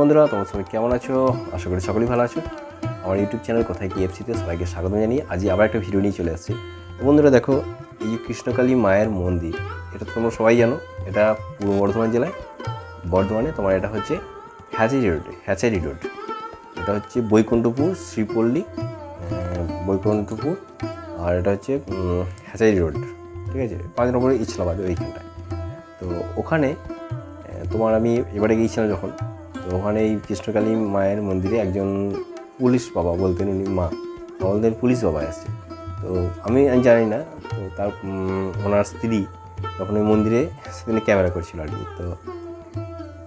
বন্ধুরা, তোমার সবাই কেমন আছো? আশা করি সকলেই ভালো আছো। আমার ইউটিউব চ্যানেল কোথায় কি এফসিতে সবাইকে স্বাগত জানিয়ে আজকে আবার একটা ভিডিও নিয়ে চলে আসছি। বন্ধুরা, দেখো, এই কৃষ্ণকালী মায়ের মন্দির, এটা তোমরা সবাই জানো, এটা পূর্ব বর্ধমান জেলায়। বর্ধমানে তোমার এটা হচ্ছে হ্যাচারি রোড হ্যাচারি রোড। এটা হচ্ছে বৈকুণ্ঠপুর, শ্রীপল্লী বৈকুণ্ঠপুর, আর এটা হচ্ছে হ্যাচারি রোড, ঠিক আছে? পাঁচ নম্বরে ইসলামাবাদ ওইখানটায়। তো ওখানে তোমার আমি এবারে গিয়েছিলাম যখন ওখানে এই কৃষ্ণকালী মায়ের মন্দিরে একজন পুলিশ বাবা বলতেন উনি, মা। বলতেন পুলিশ বাবা আসছে তো আমি আমি জানি না, তো তার ওনার স্ত্রী তখন ওই মন্দিরে সেদিন ক্যামেরা করছিল আর কি। তো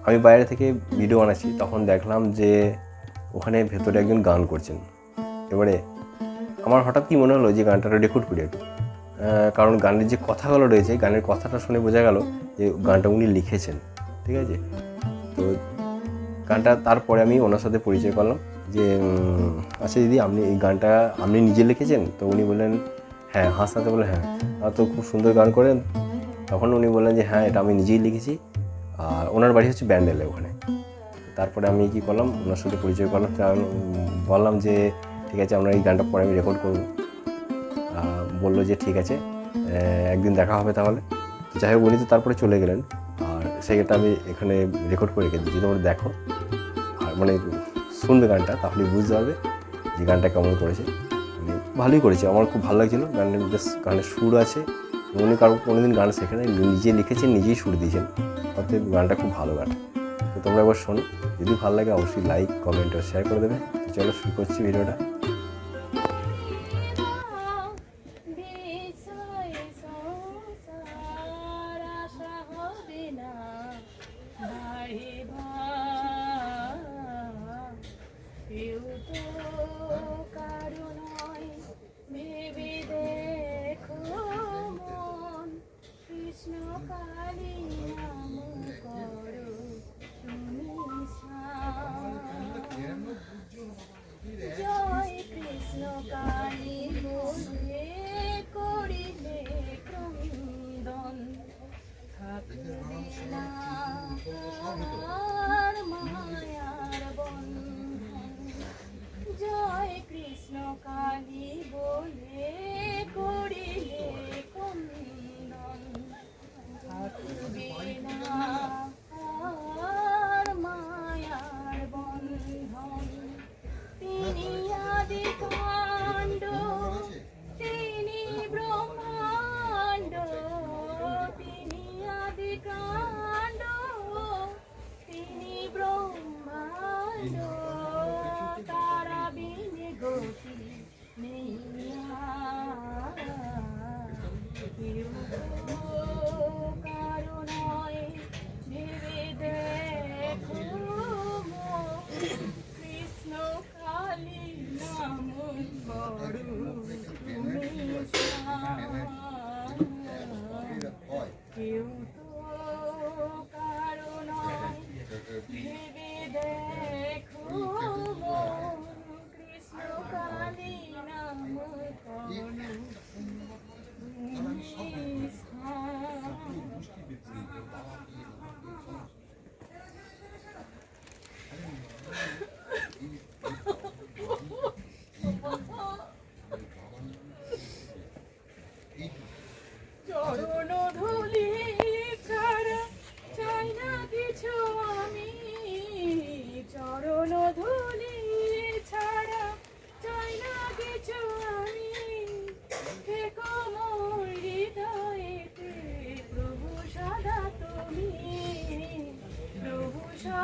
আমি বাইরে থেকে ভিডিও বানাচ্ছি, তখন দেখলাম যে ওখানে ভেতরে একজন গান করছেন। এবারে আমার হঠাৎ কি মনে হলো যে গানটা রেকর্ড করি একটু কারণ গানের যে কথাগুলো রয়েছে, গানের কথাটা শুনে বোঝা গেল যে গানটা উনি লিখেছেন, ঠিক আছে? তো গানটা তারপরে আমি ওনার সাথে পরিচয় করলাম যে আচ্ছা দিদি, আপনি এই গানটা আপনি নিজে লিখেছেন? তো উনি বললেন হ্যাঁ হাসতে বললেন হ্যাঁ। তো খুব সুন্দর গান করেন। তখন উনি বললেন যে হ্যাঁ এটা আমি নিজেই লিখেছি। আর ওনার বাড়ি হচ্ছে ব্যান্ডেলে ওখানে। তারপরে আমি কি করলাম, ওনার সাথে পরিচয় করলাম। আমি বললাম যে, ঠিক আছে, আমরা এই গানটা পরে আমি রেকর্ড করব। বলল যে, ঠিক আছে একদিন দেখা হবে তাহলে। যাই হোক, উনি তো তারপরে চলে গেলেন। সেটা আমি এখানে রেকর্ড করে রেখে দিচ্ছি তোমরা দেখো, আর মানে শুনবে গানটা, তাহলে বুঝতে পারবে যে গানটা কেমন করেছে। মানে ভালোই করেছে। আমার খুব ভালো লাগছিল। গানের বেশ গানের সুর আছে। উনি কারও কোনো দিন গান শেখে নাই। নিজে লিখেছেন নিজেই সুর দিয়েছেন। অর্থাৎ গানটা খুব ভালো গান। তো তোমরা একবার শোনো। যদি ভালো লাগে, অবশ্যই লাইক কমেন্ট আর শেয়ার করে দেবে। চলো, শুরু করছি ভিডিওটা জয় কৃষ্ণ কালী বলে করিলে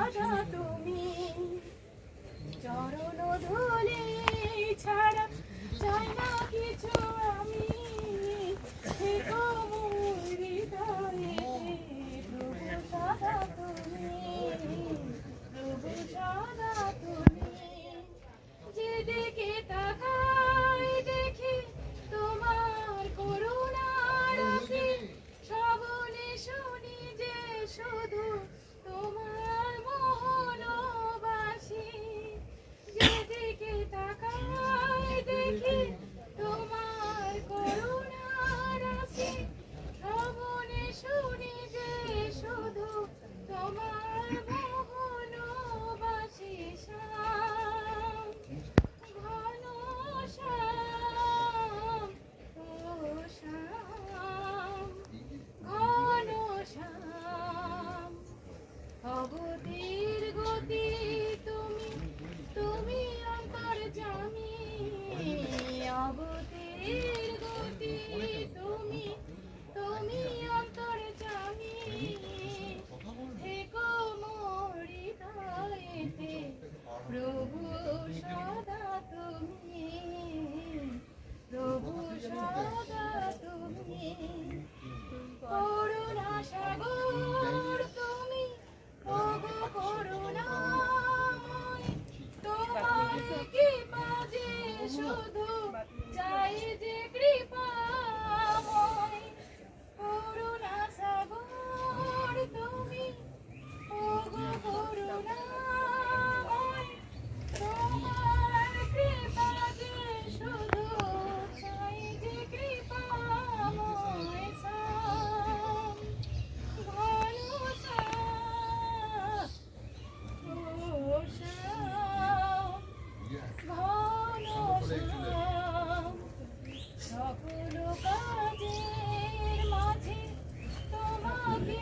সদা তুমি। চরণ ধুলি ছাড়া চাই না কিছু আমি। Yeah.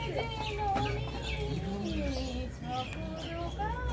যে ননি সকল